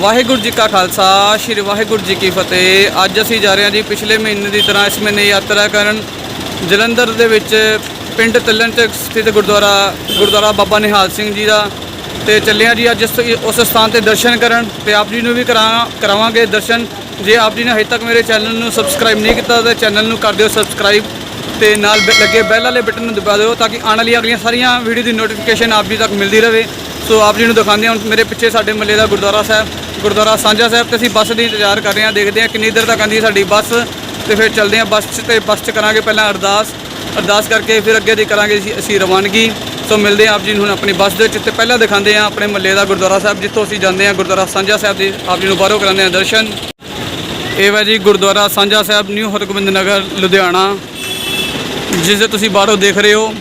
ਵਾਹਿਗੁਰੂ ਜੀ ਕਾ ਖਾਲਸਾ, ਸ੍ਰੀ ਵਾਹਿਗੁਰੂ ਜੀ ਕੀ ਫਤਿਹ। ਅੱਜ ਅਸੀਂ ਜਾ ਰਹੇ ਹਾਂ ਜੀ ਪਿਛਲੇ ਮਹੀਨੇ ਦੀ ਤਰ੍ਹਾਂ ਇਸ ਮਹੀਨੇ ਯਾਤਰਾ ਕਰਨ ਜਲੰਧਰ ਦੇ ਵਿੱਚ ਪਿੰਡ ਤਲਣ ਚ ਸਥਿਤ ਗੁਰਦੁਆਰਾ ਗੁਰਦੁਆਰਾ ਬਾਬਾ ਨਿਹਾਲ ਸਿੰਘ ਜੀ ਦਾ। ਤੇ ਚੱਲੇ ਹਾਂ ਜੀ ਅੱਜ ਉਸ ਸਥਾਨ ਤੇ ਦਰਸ਼ਨ ਕਰਨ। ਤੇ ਆਪ ਜੀ ਨੂੰ ਵੀ ਕਰਾ ਕਰਾਵਾਂਗੇ ਦਰਸ਼ਨ। ਜੇ ਆਪ ਜੀ ਨੇ ਹਜੇ ਤੱਕ ਮੇਰੇ ਚੈਨਲ ਨੂੰ ਸਬਸਕ੍ਰਾਈਬ ਨਹੀਂ ਕੀਤਾ, ਤਾਂ ਚੈਨਲ ਨੂੰ ਕਰ ਦਿਓ ਸਬਸਕ੍ਰਾਈਬ ਤੇ ਨਾਲ ਬ- ਲੱਗੇ ਬੈਲ ਵਾਲੇ ਬਟਨ ਨੂੰ ਦਬਾ ਦਿਓ ਤਾਂ ਕਿ ਆਉਣ ਵਾਲੀਆਂ ਅਗਲੀਆਂ ਸਾਰੀਆਂ ਵੀਡੀਓ ਦੀ ਨੋਟੀਫਿਕੇਸ਼ਨ ਆਪ ਜੀ ਤੱਕ ਮਿਲਦੀ ਰਹੇ। ਸੋ ਆਪ ਜੀ ਨੂੰ ਦਿਖਾਉਂਦੇ ਹਾਂ ਹੁਣ ਮੇਰੇ ਪਿੱਛੇ ਸਾਡੇ ਮੱਲੇ ਦਾ ਗੁਰਦੁਆਰਾ ਸਾਹਿਬ, ਗੁਰਦੁਆਰਾ ਸਾਂਝਾ ਸਾਹਿਬ ਤੇ ਅਸੀਂ ਬੱਸ ਦੀ ਇੰਤਜ਼ਾਰ ਕਰ ਰਹੇ ਹਾਂ। ਦੇਖਦੇ ਹਾਂ ਕਿੰਨੀ ਦੇਰ ਤੱਕ ਆਉਂਦੀ ਹੈ ਸਾਡੀ ਬੱਸ ਤੇ ਫਿਰ ਚੱਲਦੇ ਹਾਂ ਬੱਸ 'ਚ ਤੇ ਬੱਸ 'ਚ ਕਰਾਂਗੇ ਪਹਿਲਾਂ ਅਰਦਾਸ। ਅਰਦਾਸ ਕਰਕੇ ਫਿਰ ਅੱਗੇ ਦੀ ਕਰਾਂਗੇ ਅਸੀਂ- ਅਸੀਂ ਰਵਾਨਗੀ। ਸੋ ਮਿਲਦੇ ਹਾਂ ਆਪ ਜੀ ਨੂੰ ਹੁਣ ਆਪਣੀ ਬੱਸ ਦੇ ਵਿੱਚ ਤੇ ਪਹਿਲਾਂ ਦਿਖਾਉਂਦੇ ਹਾਂ ਆਪਣੇ ਮੱਲੇ ਦਾ ਗੁਰਦੁਆਰਾ ਸਾਹਿਬ, ਜਿੱਥੋਂ ਅਸੀਂ ਜਾਂਦੇ ਹਾਂ ਗੁਰਦੁਆਰਾ ਸਾਂਝਾ ਸਾਹਿਬ ਦੇ ਆਪ ਜੀ ਨੂੰ ਬਾਹਰੋਂ ਕਰਾਉਂਦੇ ਹਾਂ ਦਰਸ਼ਨ। ਇਹ ਵਾ ਜੀ ਗੁਰਦੁਆਰਾ ਸਾਂਝਾ ਸਾਹਿਬ, ਨਿਊ ਹਰਗੋਬਿੰਦ ਨਗਰ, ਲੁਧਿਆਣਾ। ਜਿਸ ਦੇ ਤੁਸੀਂ ਬਾਹਰੋਂ ਦੇਖ ਰਹੇ ਹੋ।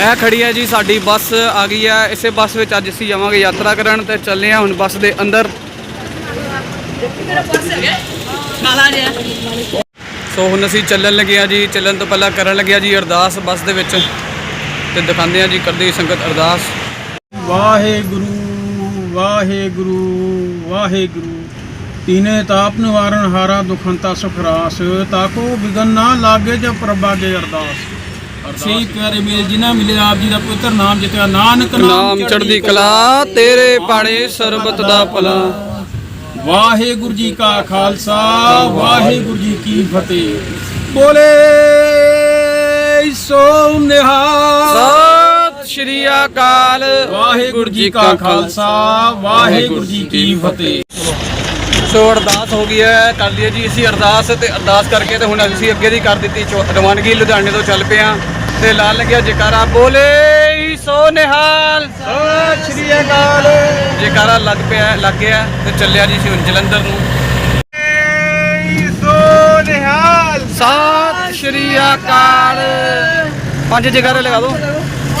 ਇਹ ਖੜੀ ਹੈ ਜੀ ਸਾਡੀ ਬੱਸ ਆ ਗਈ ਹੈ। ਇਸੇ ਬੱਸ ਵਿੱਚ ਅੱਜ ਅਸੀਂ ਜਾਵਾਂਗੇ ਯਾਤਰਾ ਕਰਨ ਤੇ ਚੱਲੇ ਹਾਂ ਹੁਣ ਬੱਸ ਦੇ ਅੰਦਰ। ਸੋ ਹੁਣ ਅਸੀਂ ਚੱਲਣ ਲੱਗੇ ਹਾਂ ਜੀ। ਚੱਲਣ ਤੋਂ ਪਹਿਲਾਂ ਕਰਨ ਲੱਗਿਆ ਜੀ ਅਰਦਾਸ ਬੱਸ ਦੇ ਵਿੱਚ ਤੇ ਦਿਖਾਉਂਦੇ ਹਾਂ ਜੀ ਕਰਦੀ ਹੋਈ ਸੰਗਤ ਅਰਦਾਸ। ਵਾਹਿਗੁਰੂ ਵਾਹਿਗੁਰੂ ਵਾਹਿਗੁਰੂ। ਤੀਨੇ ਤਾਪ ਨਿਵਾਰਨ ਹਾਰਾ ਦੁਖੰਤਾ ਸੁਖ ਰਾਸ ਤਾਕੋ ਵਿਗਨ ਨਾ ਲਾਗੇ ਜੋ ਪ੍ਰਭਾ ਦੇ ਅਰਦਾਸ। ਸਹੀ ਪਿਆਰੇ ਮੇਲ ਜਿਨ੍ਹਾਂ ਮਿਲੇ ਆਪ ਜੀ ਦਾ ਪਵਿੱਤਰ ਨਾਮ ਜਿਤਿਆ ਨਾਨਕ ਨਾਮ ਚੜ੍ਹਦੀ ਕਲਾ ਤੇਰੇ ਬਾਣੇ ਸਰਬਤ ਦਾ ਭਲਾ। ਵਾਹਿਗੁਰੂ ਜੀ ਕਾ ਖਾਲਸਾ ਵਾਹਿਗੁਰੂ ਜੀ ਕੀ ਫਤਿਹ। ਬੋਲੇ ਸੋ ਨਿਹਾਲ। ਸਤਿ ਸ਼੍ਰੀ ਅਕਾਲ। ਵਾਹਿਗੁਰੂ ਜੀ ਕਾ ਖਾਲਸਾ ਵਾਹਿਗੁਰੂ ਜੀ ਕੀ ਫਤਿਹ। ਸੋ ਅਰਦਾਸ ਹੋ ਗਈ ਹੈ ਕਰ ਲਈਏ ਜੀ ਅਸੀਂ ਅਰਦਾਸ ਤੇ ਅਰਦਾਸ ਕਰਕੇ ਤੇ ਹੁਣ ਅਸੀਂ ਅੱਗੇ ਦੀ ਕਰ ਦਿੱਤੀ ਰਵਾਨਗੀ ਲੁਧਿਆਣੇ ਤੋਂ ਚੱਲ ਪਏ ਹਾਂ ਤੇ ਲਾਲ ਲੱਗਿਆ ਜਕਾਰਾ ਬੋਲੇ ਸੋ ਨਿਹਾਲ। ਸਤਿ ਸ਼੍ਰੀ ਅਕਾਲ। ਜਕਾਰਾ ਲੱਗ ਪਿਆ ਲੱਗ ਗਿਆ ਤੇ ਚੱਲਿਆ ਜੀ ਅਸੀਂ ਹੁਣ ਜਲੰਧਰ ਨੂੰ। ਸੋ ਨਿਹਾਲ। ਸਤਿ ਸ਼੍ਰੀ ਅਕਾਲ। ਪੰਜ ਜਕਾਰੇ ਲਗਾ ਦਿਓ।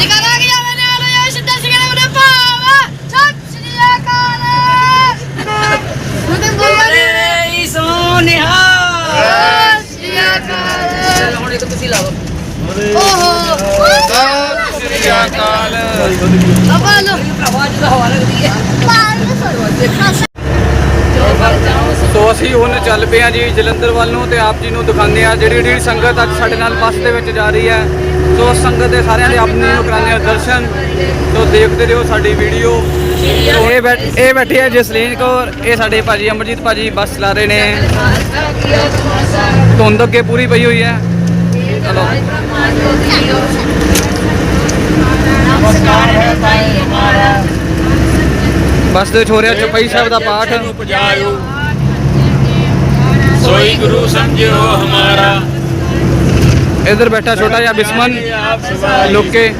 ਜਗਾਰਾ ਗਿਆ ਮੈਨੇ ਆਲੋ ਯਾ ਸਿੱਧਾ ਸਿਗਰੇ ਉਹਨੇ ਪਾਵਾ ਸਤਿ ਸ਼੍ਰੀ ਅਕਾਲ ਉਹਨੇ ਬੋਲੇ ਏ ਸੋਨਿਹਾ ਸਤਿ ਸ਼੍ਰੀ ਅਕਾਲ। ਹੁਣ ਇੱਕ ਤੁਸੀਂ ਲਾਓ। ਓਹੋ। ਸਤਿ ਸ਼੍ਰੀ ਅਕਾਲ। ਬਾਬਾ ਲੋ ਆਵਾਜ਼ ਦਾ ਹਵਾ ਲੱਗਦੀ ਹੈ। ਸੋ ਅਸੀਂ ਹੁਣ ਚੱਲ ਪਏ ਹਾਂ ਜੀ ਜਲੰਧਰ ਵੱਲ ਨੂੰ ਤੇ ਆਪ ਜੀ ਨੂੰ ਦਿਖਾਉਂਦੇ ਆ ਜਿਹੜੀ ਜਿਹੜੀ ਸੰਗਤ ਅੱਜ ਸਾਡੇ ਨਾਲ ਬੱਸ ਦੇ ਵਿੱਚ ਜਾ ਰਹੀ ਹੈ। ਸੋ ਸੰਗਤ ਦੇ ਸਾਰਿਆਂ ਦੇ ਆਪਣੇ ਨੂੰ ਕਰਾਉਂਦੇ ਆ ਦਰਸ਼ਨ। ਸੋ ਦੇਖਦੇ ਰਹੋ ਸਾਡੀ ਵੀਡੀਓ ਇਹ ਬੈਠ ਇਹ ਬੈਠੀ ਹੈ ਜਸਲੀਨ ਕੌਰ ਇਹ ਸਾਡੇ ਭਾਜੀ ਅਮਰਜੀਤ ਭਾਜੀ ਬੱਸ ਚਲਾ ਰਹੇ ਨੇ। ਧੁੰਦ ਅੱਗੇ ਪੂਰੀ ਪਈ ਹੋਈ ਹੈ। ਚਲੋ। ਬੱਸ ਦੇ ਰਿਹਾ ਚੌਪਈ ਸਾਹਿਬ ਦਾ ਪਾਠ। ਸੋਈ ਗੁਰੂ ਸਮਝਿਓ ਹਮਾਰਾ। ਇਧਰ ਬੈਠਾ ਛੋਟਾ ਜਿਹਾ ਬਿਸਮਨ ਲੋਕੇ।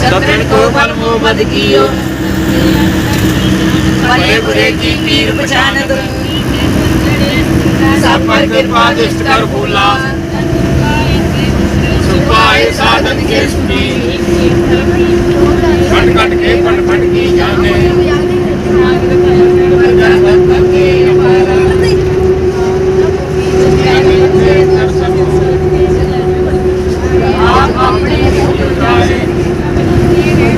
ਕੋ ਫਲ ਮੋ ਬਦ ਕੀਓ। ਭਲੇ ਬੁਰੇ ਕੀ ਪੀਰ ਪਛਾਨਤ। ਸਭ ਪਰ ਕਿਰਪਾ ਦ੍ਰਿਸ਼ਟ ਕਰ ਭੂਲਾ। ਸੁਪਾਏ ਸਾਧਨ ਕੇ ਸੁਣੀ। ਖਟ ਖਟ ਕੇ ਫਟ ਫਟ ਕੀ ਜਾਣੇ। ਆਪ ਆਪਣੇ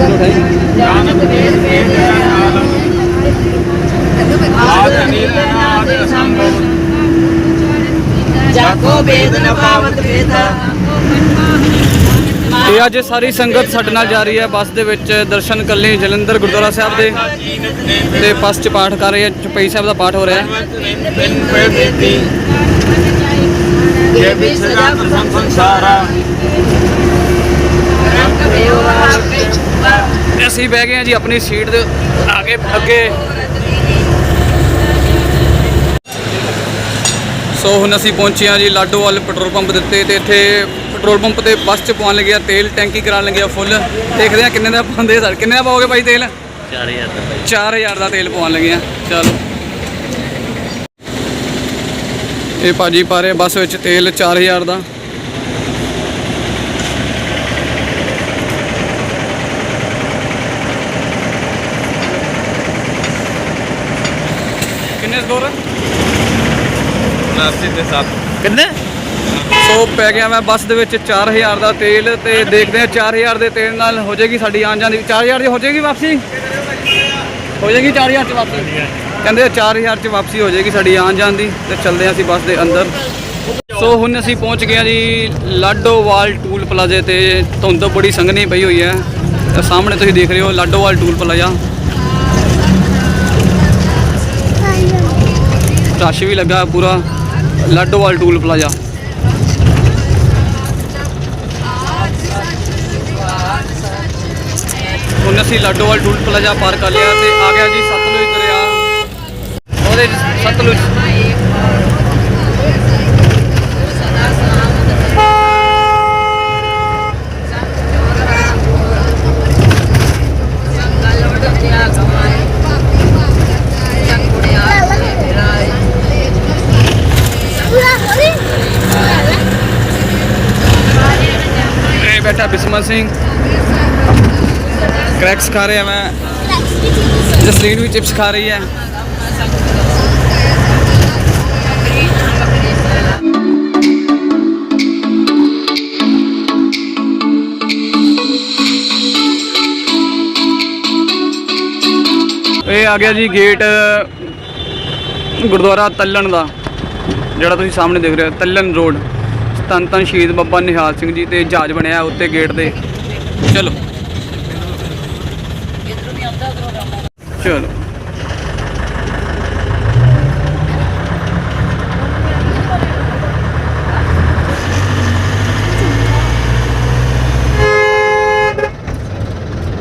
ਸੁਣਾਏ ਜਾਨਤ ਦੇ ਦੇ ਆਲਮ ਆਦ ਨੀਲ ਨਾਦ ਸੰਗਮ ਜਾਕੋ ਬੇਦ ਨ ਪਾਵਤ ਬੇਦਾ ਇਹ ਅੱਜ ਸਾਰੀ ਸੰਗਤ ਸਾਡੇ ਨਾਲ ਜਾ ਰਹੀ ਹੈ। ਬੱਸ ਦੇ ਵਿੱਚ ਦਰਸ਼ਨ ਕਰਨ ਲਈ ਜਲੰਧਰ ਗੁਰਦੁਆਰਾ ਸਾਹਿਬ ਦੇ ਤੇ ਬੱਸ 'ਚ ਪਾਠ ਕਰ ਰਹੇ ਆ। ਚੁਪਈ ਸਾਹਿਬ ਦਾ ਪਾਠ ਹੋ ਰਿਹਾ ਹੈ। ਬਿਨ ਵੀ ਸਦਾ ਪ੍ਰਸੰਗ ਸੰਸਾਰਾ। ਤੇ ਅਸੀਂ ਬਹਿ ਗਏ ਹਾਂ ਜੀ ਆਪਣੀ ਸੀਟ ਦੇ ਆਗੇ ਅੱਗੇ। ਸੋ ਹੁਣ ਅਸੀਂ ਪਹੁੰਚੇ ਹਾਂ ਜੀ ਲਾਡੋਵਾਲ ਪੈਟਰੋਲ ਪੰਪ ਦਿੱਤੇ ਤੇ ਇੱਥੇ ਪੈਟਰੋਲ ਪੰਪ ਤੇ ਬੱਸ 'ਚ ਪਵਾਉਣ ਲੱਗਿਆ ਤੇਲ ਟੈਂਕੀ ਕਰਾਉਣ ਲੱਗਿਆ ਫੁੱਲ ਦੇਖਦੇ ਹਾਂ ਕਿੰਨੇ ਦਾ ਪਾਉਂਦੇ ਸਰ। ਕਿੰਨੇ ਦਾ ਪਾਓਗੇ ਭਾਈ ਤੇਲ? 4000 ਦਾ 4000 ਦਾ ਤੇਲ ਪਵਾਉਣ ਲੱਗੇ ਆ ਚਲੋ। ਇਹ ਭਾਜੀ ਪਾ ਰਹੇ ਬੱਸ ਵਿੱਚ ਤੇਲ 4000 ਦਾ। ਸਕੋਰ 79 ਦੇ 7 ਕਿੰਨੇ? ਸੋ ਪੈ ਗਿਆ ਮੈਂ ਬੱਸ ਦੇ ਵਿੱਚ 4000 ਦਾ ਤੇਲ ਤੇ ਦੇਖਦੇ ਹਾਂ 4000 ਦੇ ਤੇਲ ਨਾਲ ਹੋ ਜਾਏਗੀ ਸਾਡੀ ਆਉਣ ਜਾਣ ਦੀ। 4000 ਦੀ ਹੋ ਜਾਏਗੀ ਵਾਪਸੀ? ਹੋ ਜਾਏਗੀ 4000 ਚ ਵਾਪਸੀ? ਕਹਿੰਦੇ ਆ 4000 ਚ ਵਾਪਸੀ ਹੋ ਜਾਏਗੀ ਸਾਡੀ ਆਉਣ ਜਾਣ ਦੀ ਤੇ ਚੱਲਦੇ ਹਾਂ ਅਸੀਂ ਬੱਸ ਦੇ ਅੰਦਰ। ਸੋ ਹੁਣ ਅਸੀਂ ਪਹੁੰਚ ਗਏ ਹਾਂ ਜੀ ਲਾਡੋਵਾਲ ਟੂਲ ਪਲਾਜ਼ੇ ਤੇ। ਧੁੰਦ ਬੜੀ ਸੰਘਣੀ ਪਈ ਹੋਈ ਹੈ। ਤੇ ਸਾਹਮਣੇ ਤੁਸੀਂ ਦੇਖ ਰਹੇ ਹੋ ਲਾਡੋਵਾਲ ਟੂਲ ਪਲਾਜ਼ਾ। ਰਸ਼ ਵੀ ਲੱਗਾ ਪੂਰਾ ਲਾਡੋਵਾਲ ਟੂਲ ਪਲਾਜ਼ਾ। ਹੁਣ ਅਸੀਂ ਲਾਡੋਵਾਲ ਟੂਲ ਪਲਾਜ਼ਾ ਪਾਰ ਕਰ ਲਿਆ ਤੇ ਆ ਗਿਆ ਜੀ ਸਤਲੁਜ ਦਰਿਆ। ਉਹਦੇ ਸਤਲੁਜ ਬੈਠਾ ਬਿਸਮਤ ਸਿੰਘ। ਕ੍ਰੈਕਸ ਖਾ ਰਿਹਾ ਮੈਂ। ਜਸਲੀਨ ਵੀ ਚਿਪਸ ਖਾ ਰਹੀ ਹੈ। ਇਹ ਆ ਗਿਆ ਜੀ ਗੇਟ, ਗੁਰਦੁਆਰਾ ਤੱਲਣ ਦਾ, ਜਿਹੜਾ ਤੁਸੀਂ ਸਾਹਮਣੇ ਦੇਖ ਰਹੇ ਹੋ, ਤੱਲਣ ਰੋਡ। ਧੰਨ ਧੰਨ ਸ਼ਹੀਦ ਬਾਬਾ ਨਿਹਾਲ ਸਿੰਘ ਜੀ ਤੇ ਜਹਾਜ਼ ਬਣਿਆ ਉੱਤੇ ਗੇਟ ਦੇ। ਚਲੋ। ਚਲੋ।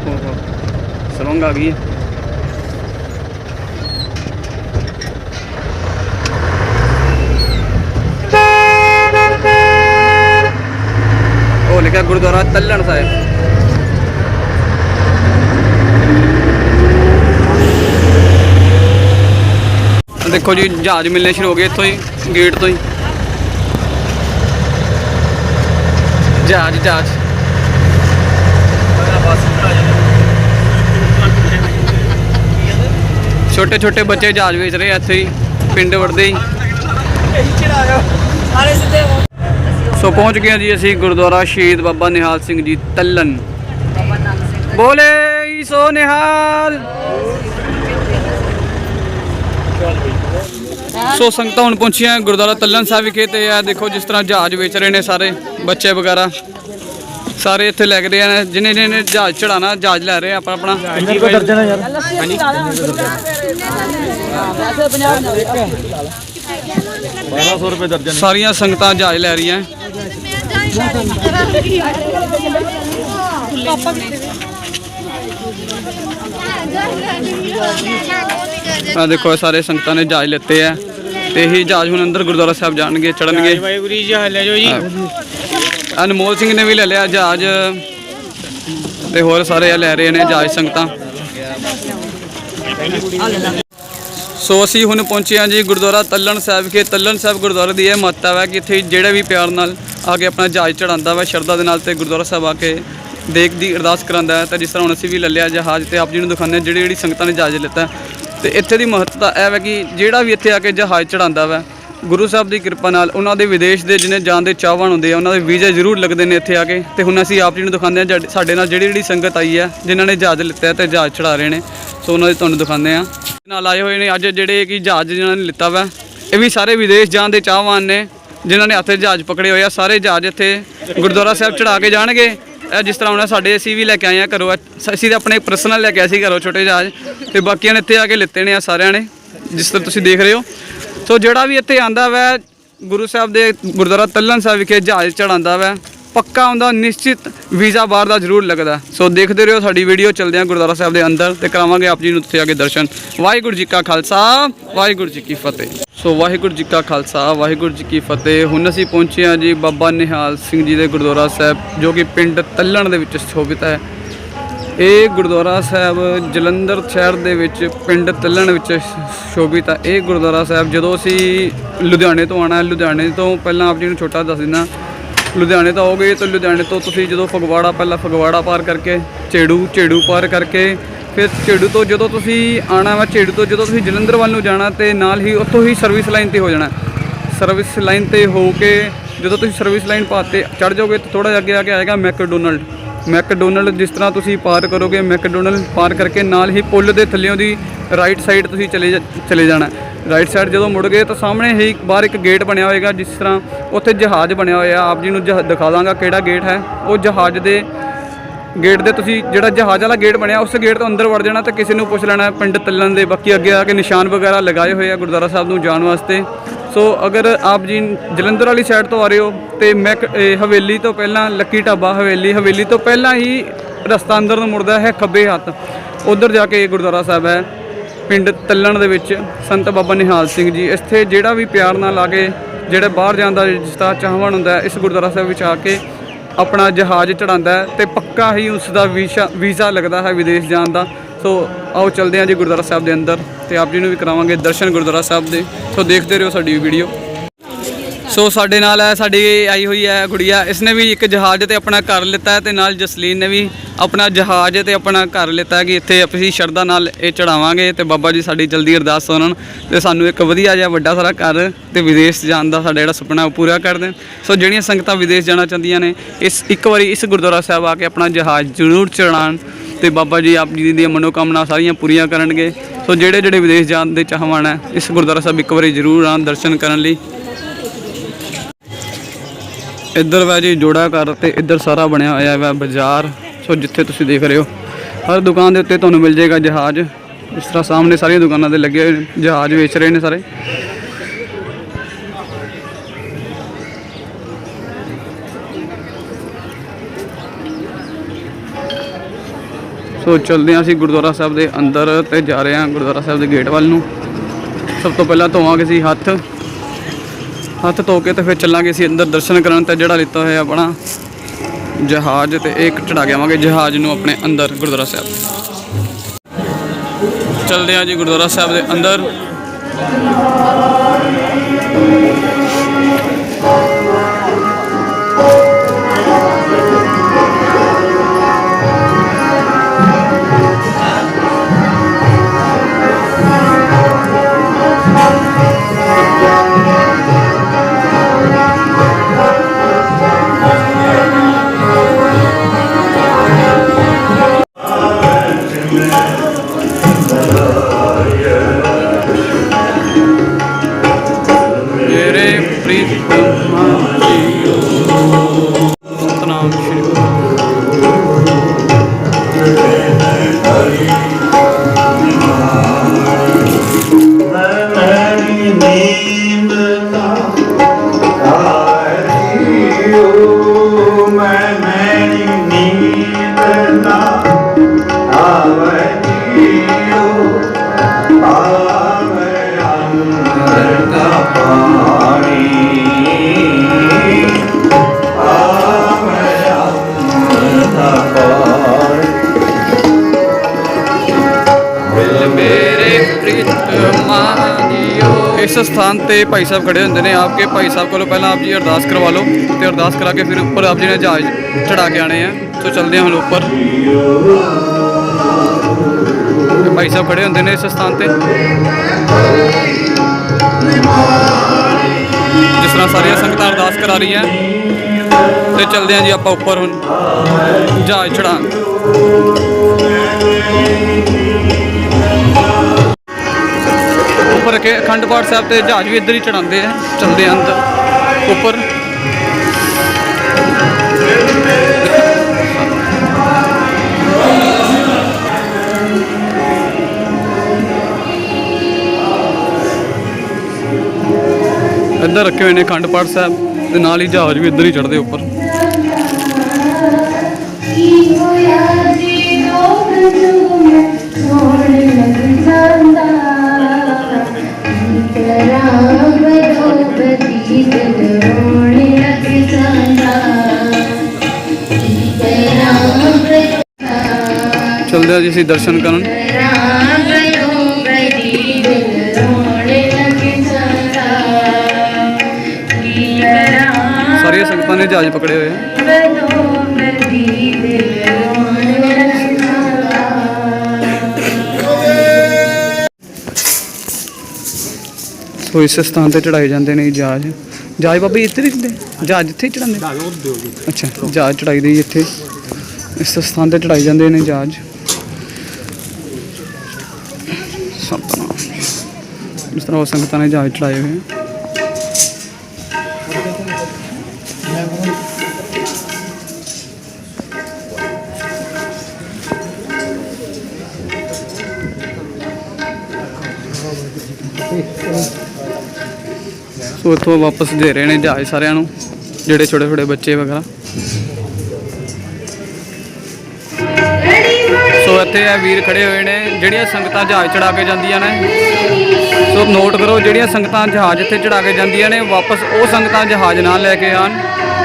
ਓਹੋ ਸਰੰਗ ਆ ਗਈ ਗੁਰਦੁਆਰਾ ਤੱਲਣ ਸਾਹਿਬ ਦੇਖੋ ਜੀ, ਜਹਾਜ਼ ਮਿਲਨੇ ਸ਼ੁਰੂ ਹੋ ਗਏ ਇੱਥੋਂ ਹੀ, ਗੇਟ ਤੋਂ ਹੀ। ਜਹਾਜ਼ ਜਹਾਜ਼। ਛੋਟੇ ਛੋਟੇ ਬੱਚੇ ਜਹਾਜ਼ ਵੇਚ ਰਹੇ ਆ ਇੱਥੇ ਹੀ, ਪਿੰਡ ਵੜਦੇ ਹੀ। ਸੋ ਪਹੁੰਚ ਗਏ ਜੀ ਅਸੀਂ ਗੁਰਦੁਆਰਾ ਸ਼ਹੀਦ ਬਾਬਾ ਨਿਹਾਲ ਸਿੰਘ ਜੀ ਤੱਲਨ ਬੋਲੇ ਸੋ ਨਿਹਾਲ। ਸੋ ਸੰਗਤਾਂ ਹੁਣ ਪਹੁੰਚੀਆਂ ਗੁਰਦੁਆਰਾ ਤੱਲਨ ਸਾਹਿਬ ਵਿਖੇ ਤੇ ਆ ਦੇਖੋ ਜਿਸ ਤਰ੍ਹਾਂ ਜਹਾਜ਼ ਵੇਚ ਰਹੇ ਨੇ ਸਾਰੇ ਬੱਚੇ ਵਗੈਰਾ। ਸਾਰੇ ਇੱਥੇ ਲੈ ਕੇ ਰਹੇ ਨੇ ਜਿਹਨੇ ਜਿਹਨੇ ਜਹਾਜ਼ ਚੜਾਣਾ ਜਹਾਜ਼ ਲੈ ਰਹੇ ਆ ਆਪਣਾ ਆਪਣਾ। ਸਾਰੀਆਂ ਸੰਗਤਾਂ ਜਹਾਜ਼ ਲੈ ਰਹੀਆਂ। ਆ ਦੇਖੋ ਇਹ ਸਾਰੇ ਸੰਗਤਾਂ ਨੇ ਜਹਾਜ਼ ਲਿੱਤੇ ਆ ਤੇ ਇਹੀ ਜਹਾਜ਼ ਹੁਣ ਅੰਦਰ ਗੁਰਦੁਆਰਾ ਸਾਹਿਬ ਜਾਣਗੇ ਚੜਨਗੇ ਵਾਹਿਗੁਰੂ ਜੀ ਹਾਲੇ ਜੋ। ਜੀ ਅਨਮੋਲ ਸਿੰਘ ਨੇ ਵੀ ਲੈ ਲਿਆ ਜਹਾਜ਼ ਤੇ ਹੋਰ ਸਾਰੇ ਆ ਲੈ ਰਹੇ ਨੇ ਜਹਾਜ਼ ਸੰਗਤਾਂ। ਸੋ ਅਸੀਂ ਹੁਣ ਪਹੁੰਚੇ ਹਾਂ ਜੀ ਗੁਰਦੁਆਰਾ ਤੱਲਣ ਸਾਹਿਬ ਵਿਖੇ। ਤੱਲਣ ਸਾਹਿਬ ਗੁਰਦੁਆਰੇ ਦੀ ਇਹ ਮਹੱਤਤਾ ਹੈ ਕਿ ਇੱਥੇ ਜਿਹੜਾ ਵੀ ਪਿਆਰ ਨਾਲ ਆ ਕੇ ਆਪਣਾ ਜਹਾਜ਼ ਚੜਾਉਂਦਾ ਵਾ, ਸ਼ਰਧਾ ਦੇ ਨਾਲ ਤੇ ਗੁਰਦੁਆਰਾ ਸਾਹਿਬ ਆ ਕੇ ਦੇਖ ਦੀ ਅਰਦਾਸ ਕਰਾਂਦਾ ਹੈ। ਤਾਂ ਜਿਸ ਤਰ੍ਹਾਂ ਹੁਣ ਅਸੀਂ ਵੀ ਲੈ ਲਿਆ ਜਹਾਜ਼ ਤੇ ਆਪ ਜੀ ਨੂੰ ਦਿਖਾਉਂਦੇ ਹਾਂ ਜਿਹੜੀ ਜਿਹੜੀ ਸੰਗਤਾਂ ਨੇ ਜਹਾਜ਼ ਲਿੱਤਾ। ਤੇ ਇੱਥੇ ਦੀ ਮਹੱਤਤਾ ਇਹ ਹੈ ਕਿ ਜਿਹੜਾ ਵੀ ਇੱਥੇ ਆ ਕੇ ਜਹਾਜ਼ ਚੜਾਉਂਦਾ ਵਾ ਗੁਰੂ ਸਾਹਿਬ ਦੀ ਕਿਰਪਾ ਨਾਲ ਉਹਨਾਂ ਦੇ ਵਿਦੇਸ਼ ਦੇ ਜਿਹਨੇ ਜਾਣ ਦੇ ਚਾਹਵਾਨ ਹੁੰਦੇ ਆ, ਉਹਨਾਂ ਦੇ ਵੀਜ਼ੇ ਜ਼ਰੂਰ ਲੱਗਦੇ ਨੇ ਇੱਥੇ ਆ ਕੇ। ਤੇ ਹੁਣ ਅਸੀਂ ਆਪ ਜੀ ਨੂੰ ਦਿਖਾਉਂਦੇ ਹਾਂ ਜਦ- ਸਾਡੇ ਨਾਲ ਜਿਹੜੀ ਜਿਹੜੀ ਸੰਗਤ ਆਈ ਹੈ, ਜਿਨ੍ਹਾਂ ਨੇ ਜਹਾਜ਼ ਲਿੱਤਾ ਹੈ ਤੇ ਜਹਾਜ਼ ਚੜਾ ਰਹੇ ਨੇ। ਸੋ ਉਹਨਾਂ ਦੇ ਤੁਹਾਨੂੰ ਦਿਖਾਉਂਦੇ ਹਾਂ। ਨਾਲ ਆਏ ਹੋਏ ਨੇ ਅੱਜ ਜਿਹੜੇ ਕਿ ਜਹਾਜ਼ ਜਿਨ੍ਹਾਂ ਨੇ ਲਿੱਤਾ ਵਾ, ਇਹ ਵੀ ਸਾਰੇ ਵਿਦੇਸ਼ ਜਾਣ ਦੇ ਚਾਹਵਾਨ ਨੇ, ਜਿਨ੍ਹਾਂ ਨੇ ਹੱਥੇ ਜਹਾਜ਼ ਪਕੜੇ ਹੋਏ ਆ। ਸਾਰੇ ਜਹਾਜ਼ ਇੱਥੇ ਗੁਰਦੁਆਰਾ ਸਾਹਿਬ ਚੜਾ ਕੇ ਜਾਣਗੇ। ਇਹ ਜਿਸ ਤਰ੍ਹਾਂ ਹੁਣ ਸਾਡੇ ਅਸੀਂ ਵੀ ਲੈ ਕੇ ਆਏ ਆ ਘਰੋਂ, ਇਹ ਅਸੀਂ ਤਾਂ ਆਪਣੇ ਪਰਸਨਲ ਲੈ ਕੇ ਆਏ ਸੀ ਘਰੋਂ ਛੋਟੇ ਜਹਾਜ਼। ਤੇ ਬਾਕੀਆਂ ਨੇ ਇੱਥੇ ਆ ਕੇ ਲਿੱਤੇ ਨੇ ਆ ਸਾਰਿਆਂ ਨੇ, ਜਿਸ ਤਰ੍ਹਾਂ ਤੁਸੀਂ ਦੇਖ ਰਹੇ ਹੋ। ਸੋ ਜਿਹੜਾ ਵੀ ਇੱਥੇ ਆਂਦਾ ਵੈ, ਗੁਰੂ ਸਾਹਿਬ ਦੇ ਗੁਰਦੁਆਰਾ ਤੱਲਣ ਸਾਹਿਬ ਵਿਖੇ ਜਹਾਜ਼ ਚੜਾਉਂਦਾ ਵੈ, ਪੱਕਾ ਹੁੰਦਾ ਨਿਸ਼ਚਿਤ ਵੀਜ਼ਾ ਬਾਹਰ ਦਾ ਜ਼ਰੂਰ ਲੱਗਦਾ। ਸੋ ਦੇਖਦੇ ਰਹੋ ਸਾਡੀ ਵੀਡੀਓ, ਚੱਲਦੇ ਹਾਂ ਗੁਰਦੁਆਰਾ ਸਾਹਿਬ ਦੇ ਅੰਦਰ ਤੇ ਕਰਾਵਾਂਗੇ ਆਪ ਜੀ ਨੂੰ ਉੱਥੇ ਆ ਕੇ ਦਰਸ਼ਨ। ਵਾਹਿਗੁਰੂ ਜੀ ਕਾ ਖਾਲਸਾ, ਵਾਹਿਗੁਰੂ ਜੀ ਕੀ ਫਤਿਹ। ਸੋ ਵਾਹਿਗੁਰੂ ਜੀ ਕਾ ਖਾਲਸਾ, ਵਾਹਿਗੁਰੂ ਜੀ ਕੀ ਫਤਿਹ। ਹੁਣ ਅਸੀਂ ਪਹੁੰਚੇ ਹਾਂ ਜੀ ਬਾਬਾ ਨਿਹਾਲ ਸਿੰਘ ਜੀ ਦੇ ਗੁਰਦੁਆਰਾ ਸਾਹਿਬ, ਜੋ ਕਿ ਪਿੰਡ ਤੱਲਣ ਦੇ ਵਿੱਚ ਸਥੋਪਿਤ ਹੈ। ਇਹ ਗੁਰਦੁਆਰਾ ਸਾਹਿਬ ਜਲੰਧਰ ਸ਼ਹਿਰ ਦੇ ਵਿੱਚ ਪਿੰਡ ਤੱਲਣ ਵਿੱਚ ਸ਼ੋਭਿਤ ਆ। ਇਹ ਗੁਰਦੁਆਰਾ ਸਾਹਿਬ ਜਦੋਂ ਅਸੀਂ ਲੁਧਿਆਣੇ ਤੋਂ ਆਣਾ ਲੁਧਿਆਣੇ ਤੋਂ ਪਹਿਲਾਂ ਆਪ ਜੀ ਨੂੰ ਛੋਟਾ ਦੱਸ ਦਿੰਦਾ, ਲੁਧਿਆਣੇ ਤੋਂ ਆਓਗੇ ਤਾਂ ਲੁਧਿਆਣੇ ਤੋਂ ਤੁਸੀਂ ਜਦੋਂ ਫਗਵਾੜਾ, ਪਹਿਲਾਂ ਫਗਵਾੜਾ ਪਾਰ ਕਰਕੇ ਝੇੜੂ ਝੇੜੂ ਪਾਰ ਕਰਕੇ, ਫਿਰ ਝੇੜੂ ਤੋਂ ਜਦੋਂ ਤੁਸੀਂ ਆਣਾ ਵਾ ਝੇੜੂ ਤੋਂ ਜਦੋਂ ਤੁਸੀਂ ਜਲੰਧਰ ਵੱਲ ਨੂੰ ਜਾਣਾ ਤੇ ਨਾਲ ਹੀ ਉੱਥੋਂ ਹੀ ਸਰਵਿਸ ਲਾਈਨ ਤੇ ਹੋ ਜਾਣਾ। ਸਰਵਿਸ ਲਾਈਨ ਤੇ ਹੋ ਕੇ ਜਦੋਂ ਤੁਸੀਂ ਸਰਵਿਸ ਲਾਈਨ ਪਾਤੇ ਚੜ ਜਾਓਗੇ ਤਾਂ ਥੋੜਾ ਜਿਹਾ ਅੱਗੇ ਆ ਕੇ ਆਏਗਾ ਮੈਕਡੋਨਲਡ ਮੈਕਡੋਨਲਡ ਜਿਸ ਤਰ੍ਹਾਂ ਤੁਸੀਂ ਪਾਰ ਕਰੋਗੇ ਮੈਕਡੋਨਲਡ ਪਾਰ ਕਰਕੇ ਨਾਲ ਹੀ ਪੁੱਲ ਦੇ ਥੱਲੇੋਂ ਦੀ ਰਾਈਟ ਸਾਈਡ ਤੁਸੀਂ ਚਲੇ ਜਾ- ਚਲੇ ਜਾਣਾ। ਰਾਈਟ ਸਾਈਡ ਜਦੋਂ ਮੁੜ ਗਏ ਤਾਂ ਸਾਹਮਣੇ ਹੀ ਬਾਹਰ ਇੱਕ ਗੇਟ ਬਣਿਆ ਹੋਏਗਾ, ਜਿਸ ਤਰ੍ਹਾਂ ਉੱਥੇ ਜਹਾਜ਼ ਬਣਿਆ ਹੋਇਆ। ਆਪ ਜੀ ਨੂੰ ਜਹਾ- ਦਿਖਾ ਦਾਂਗਾ ਕਿਹੜਾ ਗੇਟ ਹੈ। ਉਹ ਜਹਾਜ਼ ਦੇ ਗੇਟ ਦੇ ਤੁਸੀਂ, ਜਿਹੜਾ ਜਹਾਜ਼ ਵਾਲਾ ਗੇਟ ਬਣਿਆ, ਉਸ ਗੇਟ ਤੋਂ ਅੰਦਰ ਵੜ ਜਾਣਾ ਤੇ ਕਿਸੇ ਨੂੰ ਪੁੱਛ ਲੈਣਾ। ਪਿੰਡ ਤੱਲਣ ਦੇ ਬਾਕੀ ਅੱਗੇ ਆ ਕੇ ਨਿਸ਼ਾਨ ਵਗੈਰਾ ਲਗਾਏ ਹੋਏ ਆ ਗੁਰਦੁਆਰਾ ਸਾਹਿਬ ਨੂੰ ਜਾਣ ਵਾਸਤੇ। ਸੋ ਅਗਰ ਆਪ ਜੀ ਜਲੰਧਰ ਵਾਲੀ ਸਾਈਡ ਤੋਂ ਆ ਰਹੇ ਹੋ ਤੇ ਮੈਂ ਕ- ਹਵੇਲੀ ਤੋਂ ਪਹਿਲਾਂ ਲੱਕੀ ਢਾਬਾ ਹਵੇਲੀ ਹਵੇਲੀ ਤੋਂ ਪਹਿਲਾਂ ਹੀ ਰਸਤਾ ਅੰਦਰ ਨੂੰ ਮੁੜਦਾ ਹੈ ਖੱਬੇ ਹੱਥ। ਉਧਰ ਜਾ ਕੇ ਗੁਰਦੁਆਰਾ ਸਾਹਿਬ ਹੈ, ਪਿੰਡ ਤੱਲਣ ਦੇ ਵਿੱਚ, ਸੰਤ ਬਾਬਾ ਨਿਹਾਲ ਸਿੰਘ ਜੀ। ਇੱਥੇ ਜਿਹੜਾ ਵੀ ਪਿਆਰ ਨਾਲ ਆ ਕੇ ਜਿਹੜਾ ਬਾਹਰ ਜਾਣ ਦਾ ਜਿਸ ਦਾ ਚਾਹਵਾਨ ਹੁੰਦਾ ਇਸ ਗੁਰਦੁਆਰਾ ਸਾਹਿਬ ਵਿੱਚ ਆ ਕੇ ਆਪਣਾ ਜਹਾਜ਼ ਚੜਾਉਂਦਾ ਹੈ ਤੇ ਪੱਕਾ ਹੀ ਉਸ ਦਾ ਵੀਜ਼ਾ ਲੱਗਦਾ ਹੈ ਵਿਦੇਸ਼ ਜਾਣ ਦਾ। ਸੋ ਆਓ ਚਲਦੇ ਹਾਂ ਜੀ ਗੁਰਦੁਆਰਾ ਸਾਹਿਬ ਦੇ ਅੰਦਰ ਤੇ ਆਪ ਜੀ ਨੂੰ ਵੀ ਕਰਾਵਾਂਗੇ ਦਰਸ਼ਨ ਗੁਰਦੁਆਰਾ ਸਾਹਿਬ ਦੇ। ਸੋ ਦੇਖਦੇ ਰਹੋ ਸਾਡੀ ਵੀਡੀਓ। ਸੋ ਸਾਡੇ ਨਾਲ ਹੈ, ਸਾਡੀ ਆਈ ਹੋਈ ਹੈ ਗੁੜੀਆ। ਇਸਨੇ ਵੀ ਇੱਕ ਜਹਾਜ਼ ਤੇ ਆਪਣਾ ਘਰ ਲਿੱਤਾ ਹੈ ਤੇ ਨਾਲ ਜਸਲੀਨ ਨੇ ਵੀ ਆਪਣਾ ਜਹਾਜ਼ ਤੇ ਆਪਣਾ ਘਰ ਲਿੱਤਾ ਕਿ ਇੱਥੇ ਅਸੀਂ ਸ਼ਰਧਾ ਨਾਲ ਇਹ ਚੜਾਵਾਂਗੇ ਤੇ ਬਾਬਾ ਜੀ ਸਾਡੀ ਜਲਦੀ ਅਰਦਾਸ ਸੁਣਨ ਤੇ ਸਾਨੂੰ ਇੱਕ ਵਧੀਆ ਜਿਹਾ ਵੱਡਾ ਸਾਰਾ ਘਰ ਤੇ ਵਿਦੇਸ਼ ਜਾਣ ਦਾ ਸਾਡਾ ਜਿਹੜਾ ਸੁਪਨਾ ਉਹ ਪੂਰਾ ਕਰ ਦੇਣ। ਸੋ ਜਿਹੜੀਆਂ ਸੰਗਤਾਂ ਵਿਦੇਸ਼ ਜਾਣਾ ਚਾਹੁੰਦੀਆਂ ਨੇ, ਇਸ ਇੱਕ ਵਾਰੀ ਇਸ ਗੁਰਦੁਆਰਾ ਸਾਹਿਬ ਆ ਕੇ ਆਪਣਾ ਜਹਾਜ਼ ਜ਼ਰੂਰ ਚੜਾਉਣ ਤੇ ਬਾਬਾ ਜੀ, ਆਪ ਜੀ ਦੀਆਂ ਮਨੋਕਾਮਨਾ ਸਾਰੀਆਂ ਪੂਰੀਆਂ ਕਰਨਗੇ। ਸੋ ਜਿਹੜੇ ਜਿਹੜੇ ਵਿਦੇਸ਼ ਜਾਣ ਦੇ ਚਾਹਵਾਨ ਹੈ, ਇਸ ਗੁਰਦੁਆਰਾ ਸਾਹਿਬ ਇੱਕ ਵਾਰੀ ਜ਼ਰੂਰ ਆਉਣ ਦਰਸ਼ਨ ਕਰਨ ਲਈ। ਇੱਧਰ ਵਾ ਜੀ, ਜੋੜਾ ਘਰ ਤੇ ਇੱਧਰ ਸਾਰਾ ਬਣਿਆ ਹੋਇਆ ਹੈ ਬਾਜ਼ਾਰ। ਸੋ ਜਿੱਥੇ ਤੁਸੀਂ ਦੇਖ ਰਹੇ ਹੋ, ਹਰ ਦੁਕਾਨ ਦੇ ਉੱਤੇ ਤੁਹਾਨੂੰ ਮਿਲ ਜਾਏਗਾ ਜਹਾਜ਼। ਇਸ ਤਰ੍ਹਾਂ ਸਾਹਮਣੇ ਸਾਰੀਆਂ ਦੁਕਾਨਾਂ ਤੇ ਲੱਗੇ ਹੋਏ ਜਹਾਜ਼ ਵੇਚ ਰਹੇ ਨੇ ਸਾਰੇ। ਸੋ ਚੱਲਦੇ ਹਾਂ ਅਸੀਂ ਗੁਰਦੁਆਰਾ ਸਾਹਿਬ ਦੇ ਅੰਦਰ ਤੇ ਜਾ ਰਹੇ ਹਾਂ ਗੁਰਦੁਆਰਾ ਸਾਹਿਬ ਦੇ ਗੇਟ ਵੱਲ ਨੂੰ। ਸਭ ਤੋਂ ਪਹਿਲਾਂ ਧੋਵਾਂਗੇ ਅਸੀਂ ਹੱਥ। ਹੱਥ ਧੋ ਕੇ ਤੇ ਫਿਰ ਚੱਲਾਂਗੇ ਅਸੀਂ ਅੰਦਰ ਦਰਸ਼ਨ ਕਰਨ ਤੇ ਜਿਹੜਾ ਲਿੱਤਾ ਹੋਇਆ ਆਪਣਾ ਜਹਾਜ਼ ਤੇ ਇੱਕ ਚੜਾ ਕੇ ਆਵਾਂਗੇ ਜਹਾਜ਼ ਨੂੰ ਆਪਣੇ ਅੰਦਰ ਗੁਰਦੁਆਰਾ ਸਾਹਿਬ। ਚੱਲਦੇ ਹਾਂ ਜੀ ਗੁਰਦੁਆਰਾ ਸਾਹਿਬ ਦੇ ਅੰਦਰ। ਜੀਓ ਇਸ ਸਥਾਨ ਤੇ ਭਾਈ ਸਾਹਿਬ ਖੜੇ ਹੁੰਦੇ ਨੇ, ਆਪਕੇ ਭਾਈ ਸਾਹਿਬ ਕੋਲੋਂ ਪਹਿਲਾਂ ਆਪ ਜੀ ਅਰਦਾਸ ਕਰਵਾ ਲਓ ਤੇ ਅਰਦਾਸ ਕਰਾ ਕੇ ਫਿਰ ਉੱਪਰ ਆਪ ਜੀ ਨੇ ਜਹਾਜ਼ ਚੜਾ ਕੇ ਆਣੇ ਆ। ਸੋ ਚਲਦੇ ਹਾਂ ਹੁਣ ਉੱਪਰ। ਭਾਈ ਸਾਹਿਬ ਖੜੇ ਹੁੰਦੇ ਨੇ ਇਸ ਸਥਾਨ ਤੇ। ਜਿਸ ਤਰ੍ਹਾਂ ਸਾਰੀਆਂ ਸੰਗਤਾਂ ਅਰਦਾਸ ਕਰਾ ਰਹੀਆਂ ਤੇ ਚਲਦੇ ਹਾਂ ਜੀ ਆਪਾਂ ਉੱਪਰ ਹੁਣ। ਜਹਾਜ਼ ਚੜਾਉਣ। ਉੱਪਰ ਰੱਖੇ ਅਖੰਡ ਪਾਠ ਸਾਹਿਬ ਤੇ ਜਹਾਜ਼ ਵੀ ਇੱਧਰ ਹੀ ਚੜਾਉਂਦੇ ਆ, ਚਲਦੇ ਆ ਅੰਦਰ। ਉੱਪਰ। ਇੱਧਰ ਰੱਖੇ ਹੋਏ ਨੇ ਅਖੰਡ ਪਾਠ ਸਾਹਿਬ ਤੇ ਨਾਲ ਹੀ ਜਹਾਜ਼ ਵੀ ਇੱਧਰ ਹੀ ਚੜਦੇ ਉੱਪਰ। ਚਲਦੇ ਆ ਜੀ ਅਸੀਂ ਦਰਸ਼ਨ ਕਰਨ। ਸਾਰੀਆਂ ਸੰਗਤਾਂ ਨੇ ਜਹਾਜ਼ ਪਕੜੇ ਹੋਏ ਆ। ਸੋ ਇਸ ਸਥਾਨ ਤੇ ਚੜਾਏ ਜਾਂਦੇ ਨੇ ਜਹਾਜ਼। ਜਹਾਜ਼ ਬਾਬਾ ਜੀ ਇੱਥੇ ਨਹੀਂ ਦਿੰਦੇ ਜਹਾਜ਼ ਇੱਥੇ ਹੀ ਚੜਾਉਂਦੇ ਜੀ ਅੱਛਾ ਜਹਾਜ਼ ਚੜਾਈ ਦੇ ਜੀ ਇੱਥੇ। ਇਸ ਸਥਾਨ ਤੇ ਚੜਾਈ ਜਾਂਦੇ ਨੇ ਜਹਾਜ਼। ਸਤਨਾਮ ਇਸ ਤਰ੍ਹਾਂ ਉਹ ਸੰਗਤਾਂ ਨੇ ਜਹਾਜ਼ ਚੜਾਏ ਹੋਏ ਆ। ਸੋ ਇੱਥੋਂ ਵਾਪਸ ਦੇ ਰਹੇ ਨੇ ਜਹਾਜ਼ ਸਾਰਿਆਂ ਨੂੰ, ਜਿਹੜੇ ਛੋਟੇ ਛੋਟੇ ਬੱਚੇ ਵਗੈਰਾ। ਇੱਥੇ ਇਹ ਵੀਰ ਖੜੇ ਹੋਏ ਨੇ, ਜਿਹੜੀਆਂ ਸੰਗਤਾਂ ਜਹਾਜ਼ ਚੜਾ ਕੇ ਜਾਂਦੀਆਂ ਨੇ। ਸੋ ਨੋਟ ਕਰੋ, ਜਿਹੜੀਆਂ ਸੰਗਤਾਂ ਜਹਾਜ਼ ਇੱਥੇ ਚੜਾ ਕੇ ਜਾਂਦੀਆਂ ਨੇ, ਵਾਪਸ ਉਹ ਸੰਗਤਾਂ ਜਹਾਜ਼ ਨਾਲ ਲੈ ਕੇ ਆਣ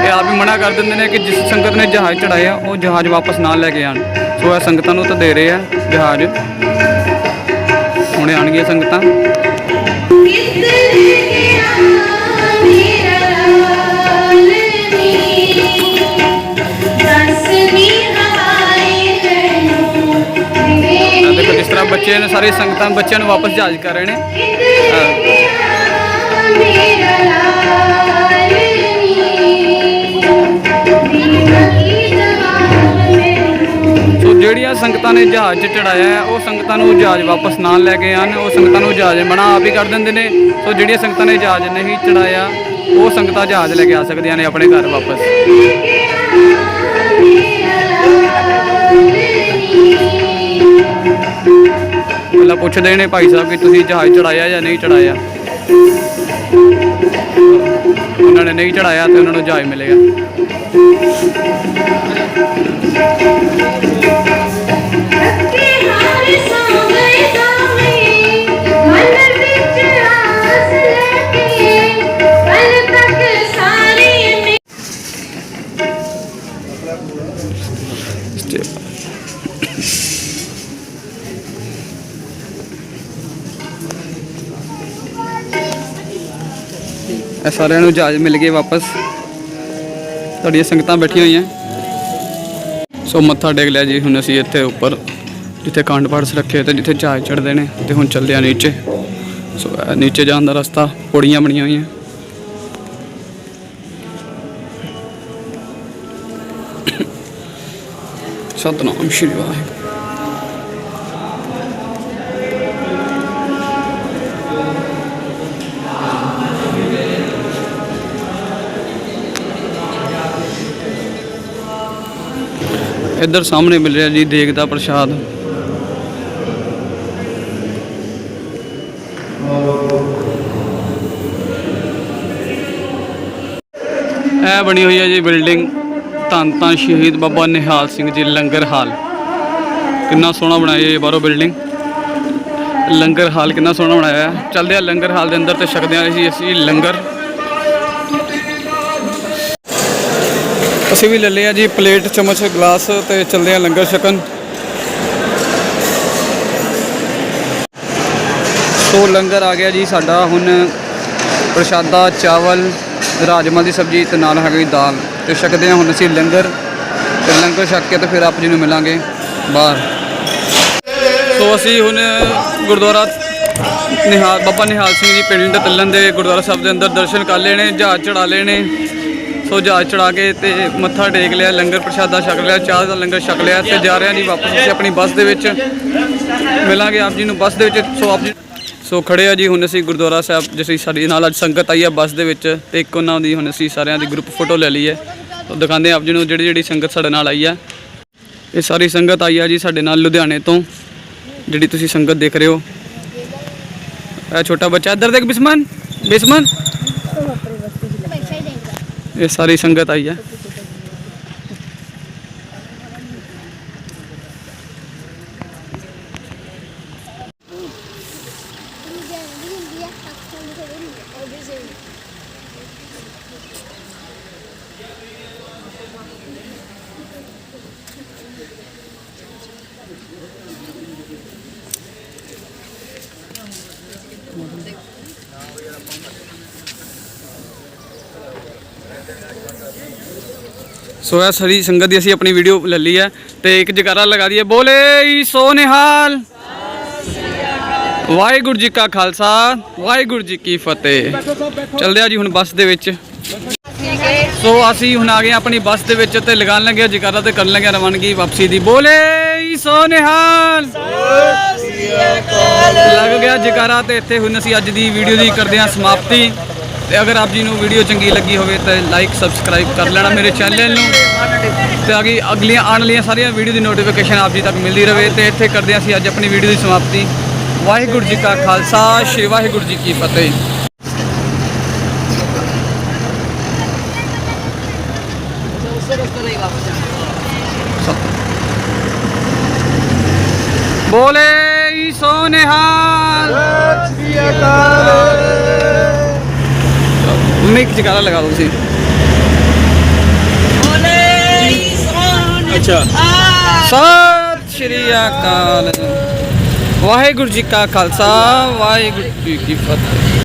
ਇਹ ਆਪ ਵੀ ਮਨਾ ਕਰ ਦਿੰਦੇ ਨੇ ਕਿ ਜਿਸ ਸੰਗਤ ਨੇ ਜਹਾਜ਼ ਚੜਾਇਆ, ਉਹ ਜਹਾਜ਼ ਵਾਪਸ ਨਾਲ ਲੈ ਕੇ ਆਣ ਸੋ ਇਹ ਸੰਗਤਾਂ ਨੂੰ ਤਾਂ ਦੇ ਰਹੇ ਆ ਜਹਾਜ਼। ਹੁਣੇ ਆਣਗੀਆਂ ਸੰਗਤਾਂ। ਤਰ੍ਹਾਂ ਬੱਚੇ ਨੇ ਸਾਰੇ ਸੰਗਤਾਂ ਬੱਚਿਆਂ ਨੂੰ ਵਾਪਸ ਜਹਾਜ਼ ਕਰ ਰਹੇ ਨੇ। ਸੋ ਜਿਹੜੀਆਂ ਸੰਗਤਾਂ ਨੇ ਜਹਾਜ਼ 'ਚ ਚੜਾਇਆ ਹੈ ਉਹ ਸੰਗਤਾਂ ਨੂੰ ਜਹਾਜ਼ ਵਾਪਸ ਨਾਲ ਲੈ ਕੇ ਆਣ ਉਹ ਸੰਗਤਾਂ ਨੂੰ ਜਹਾਜ਼ ਮਨਾ ਆਪ ਹੀ ਕਰ ਦਿੰਦੇ ਨੇ। ਸੋ ਜਿਹੜੀਆਂ ਸੰਗਤਾਂ ਨੇ ਜਹਾਜ਼ ਨਹੀਂ ਚੜਾਇਆ ਉਹ ਸੰਗਤਾਂ ਜਹਾਜ਼ ਲੈ ਕੇ ਆ ਸਕਦੀਆਂ ਨੇ ਆਪਣੇ ਘਰ ਵਾਪਸ। ਪਹਿਲਾਂ ਪੁੱਛਦੇ ਨੇ ਭਾਈ ਸਾਹਿਬ ਕਿ ਤੁਸੀਂ ਜਹਾਜ਼ ਚੜਾਇਆ ਜਾਂ ਨਹੀਂ ਚੜਾਇਆ। ਉਹਨਾਂ ਨੇ ਨਹੀਂ ਚੜਾਇਆ ਤੇ ਉਹਨਾਂ ਨੂੰ ਜਹਾਜ਼ ਮਿਲੇਗਾ ਇਹ ਸਾਰਿਆਂ ਨੂੰ ਜਹਾਜ਼ ਮਿਲ ਗਏ ਵਾਪਸ। ਤੁਹਾਡੀਆਂ ਸੰਗਤਾਂ ਬੈਠੀਆਂ ਹੋਈਆਂ। ਸੋ ਮੱਥਾ ਟੇਕ ਲਿਆ ਜੀ, ਹੁਣ ਅਸੀਂ ਇੱਥੇ ਉੱਪਰ, ਜਿੱਥੇ ਕਾਂਡ ਪਾਠ ਰੱਖੇ ਤੇ ਜਿੱਥੇ ਜਹਾਜ਼ ਚੜਦੇ ਨੇ, ਤੇ ਹੁਣ ਚੱਲਦੇ ਆ ਨੀਚੇ। ਸੋ ਨੀਚੇ ਜਾਣ ਦਾ ਰਸਤਾ, ਪੌੜੀਆਂ ਬਣੀਆਂ ਹੋਈਆਂ। ਸਤਨਾਮ ਸ਼੍ਰੀ ਵਾਹਿਗੁਰੂ। ਇੱਧਰ ਸਾਹਮਣੇ ਮਿਲ ਰਿਹਾ ਜੀ, ਦੇਗ ਦਾ ਪ੍ਰਸ਼ਾਦ। ਇਹ ਬਣੀ ਹੋਈ ਹੈ ਜੀ ਬਿਲਡਿੰਗ ਧੰਨ ਧੰਨ ਸ਼ਹੀਦ ਬਾਬਾ ਨਿਹਾਲ ਸਿੰਘ ਜੀ ਲੰਗਰ ਹਾਲ। ਕਿੰਨਾ ਸੋਹਣਾ ਬਣਾਇਆ ਇਹ ਬਾਹਰੋਂ ਬਿਲਡਿੰਗ। ਲੰਗਰ ਹਾਲ ਕਿੰਨਾ ਸੋਹਣਾ ਬਣਾਇਆ। ਹੈ ਚੱਲਦੇ ਆ ਲੰਗਰ ਹਾਲ ਦੇ ਅੰਦਰ ਤੇ ਛਕਦੇ ਆ ਜੀ ਅਸੀਂ ਲੰਗਰ। ਅਸੀਂ ਵੀ ਲੈ ਲਿਆ ਜੀ, ਪਲੇਟ, ਚਮਚ, ਗਲਾਸ ਤੇ ਚੱਲਦੇ ਆ ਲੰਗਰ ਛਕਣ। ਸੋ ਲੰਗਰ ਆ ਗਿਆ ਜੀ ਸਾਡਾ, ਹੁਣ ਪ੍ਰਸ਼ਾਦਾ, ਚਾਵਲ ਰਾਜਮਾ ਦੀ ਸਬਜ਼ੀ ਤੇ ਨਾਲ ਹੈਗੀ ਦਾਲ। ਤੇ ਛਕਦੇ ਆ ਹੁਣ ਅਸੀਂ ਲੰਗਰ। ਤੇ ਲੰਗਰ ਛਕ ਕੇ ਤੇ ਫਿਰ ਆਪ ਜੀ ਨੂੰ ਮਿਲਾਂਗੇ ਬਾਹਰ। ਸੋ ਅਸੀਂ ਹੁਣ ਗੁਰਦੁਆਰਾ ਨਿਹਾਲ, ਬਾਬਾ ਨਿਹਾਲ ਸਿੰਘ ਜੀ ਪਿੰਡ ਤੱਲਣ ਦੇ ਗੁਰਦੁਆਰਾ ਸਾਹਿਬ ਦੇ ਅੰਦਰ ਦਰਸ਼ਨ ਕਰ ਲਏ ਨੇ ਜਹਾਜ਼ ਚੜਾ ਲਏ ਨੇ ਸੋ ਜਹਾਜ਼ ਚੜਾ ਕੇ ਤੇ ਮੱਥਾ ਟੇਕ ਲਿਆ, ਲੰਗਰ ਪ੍ਰਸ਼ਾਦਾ ਛਕ ਲਿਆ, ਚਾਹ ਦਾ ਲੰਗਰ ਛਕ ਲਿਆ ਤੇ ਜਾ ਰਹੇ ਹਾਂ ਜੀ ਵਾਪਸ। ਅਸੀਂ ਆਪਣੀ ਬੱਸ ਦੇ ਵਿੱਚ ਮਿਲਾਂਗੇ ਆਪ ਜੀ ਨੂੰ ਬੱਸ ਦੇ ਵਿੱਚ। ਸੋ ਆਪ ਜੀ ਸੋ ਖੜੇ ਆ ਜੀ ਹੁਣ ਅਸੀਂ ਗੁਰਦੁਆਰਾ ਸਾਹਿਬ ਜਿਸ ਦੀ ਸਾਡੀ ਨਾਲ ਅੱਜ ਸੰਗਤ ਆਈ ਆ ਬੱਸ ਦੇ ਵਿੱਚ ਤੇ ਇੱਕ ਉਹਨਾਂ ਦੀ ਹੁਣ ਅਸੀਂ ਸਾਰਿਆਂ ਦੀ ਗਰੁੱਪ ਫੋਟੋ ਲੈ ਲਈ ਹੈ। ਸੋ ਦਿਖਾਉਂਦੇ ਹਾਂ ਆਪ ਜੀ ਨੂੰ ਜਿਹੜੀ ਜਿਹੜੀ ਸੰਗਤ ਸਾਡੇ ਨਾਲ ਆਈ ਆ ਇਹ ਸਾਰੀ ਸੰਗਤ ਆਈ ਆ ਜੀ ਸਾਡੇ ਨਾਲ ਲੁਧਿਆਣੇ ਤੋਂ, ਜਿਹੜੀ ਤੁਸੀਂ ਸੰਗਤ ਦੇਖ ਰਹੇ ਹੋ। ਇਹ ਛੋਟਾ ਬੱਚਾ, ਇੱਧਰ ਦੇਖ ਬਿਸਮਨ ਬਿਸਮਨ। ਇਹ ਸਾਰੀ ਸੰਗਤ ਆਈ ਹੈ ਸੋ ਇਹ ਸਾਰੀ ਸੰਗਤ ਦੀ ਅਸੀਂ ਆਪਣੀ ਵੀਡੀਓ ਲੈ ਲਈ ਹੈ ਤੇ ਇੱਕ ਜਗਾਰਾ ਲਗਾ ਦਈਏ। ਬੋਲੇ ਸੋ ਨਿਹਾਲ ਵਾਹਿਗੁਰੂ ਜੀ ਕਾ ਖਾਲਸਾ, ਵਾਹਿਗੁਰੂ ਜੀ ਕੀ ਫਤਿਹ। ਚਲਦੇ ਆ ਜੀ ਹੁਣ ਬੱਸ ਦੇ ਵਿੱਚ। ਸੋ ਅਸੀਂ ਹੁਣ ਆ ਗਏ ਆਪਣੀ ਬੱਸ ਦੇ ਵਿੱਚ ਤੇ ਲਗਾਉਣ ਲੱਗੇ ਜਕਾਰਾ ਤੇ ਕਰਨ ਲੱਗੇ ਰਵਾਨਗੀ ਵਾਪਸੀ ਦੀ। ਬੋਲੇ ਸੋ ਨਿਹਾਲ ਲੱਗ ਗਿਆ ਜਕਾਰਾ ਤੇ ਇੱਥੇ ਹੁਣ ਅਸੀਂ ਅੱਜ ਦੀ ਵੀਡੀਓ ਦੀ ਕਰਦੇ ਹਾਂ ਸਮਾਪਤੀ। ਤੇ ਅਗਰ ਆਪ ਜੀ ਨੂੰ ਵੀਡੀਓ ਚੰਗੀ ਲੱਗੀ ਹੋਵੇ ਤਾਂ ਲਾਈਕ ਸਬਸਕ੍ਰਾਈਬ ਕਰ ਲੈਣਾ ਮੇਰੇ ਚੈਨਲ ਨੂੰ। ਤੇ ਅਗੀ ਅਗਲੀਆਂ, ਆਉਣ ਵਾਲੀਆਂ ਸਾਰੀਆਂ ਵੀਡੀਓ ਦੀ ਨੋਟੀਫਿਕੇਸ਼ਨ ਆਪ ਜੀ ਤੱਕ ਮਿਲਦੀ ਰਹੇ ਤੇ ਇੱਥੇ ਕਰਦੇ ਹਾਂ ਅਸੀਂ ਅੱਜ ਆਪਣੀ ਵੀਡੀਓ ਦੀ ਸਮਾਪਤੀ। ਵਾਹਿਗੁਰੂ ਜੀ ਕਾ ਖਾਲਸਾ, ਸ੍ਰੀ ਵਾਹਿਗੁਰੂ ਜੀ ਕੀ ਫਤਿਹ। ਬੋਲੇ ਸੋ ਨਿਹਾਲ ਮਿਕ ਜਗਾਰਾ ਲਗਾ ਦੋ ਤੁਸੀਂ। ਅੱਛਾ। ਸਤਿ ਸ਼੍ਰੀ ਅਕਾਲ। ਵਾਹਿਗੁਰੂ ਜੀ ਕਾ ਖਾਲਸਾ, ਵਾਹਿਗੁਰੂ ਜੀ ਕੀ ਫਤਿਹ।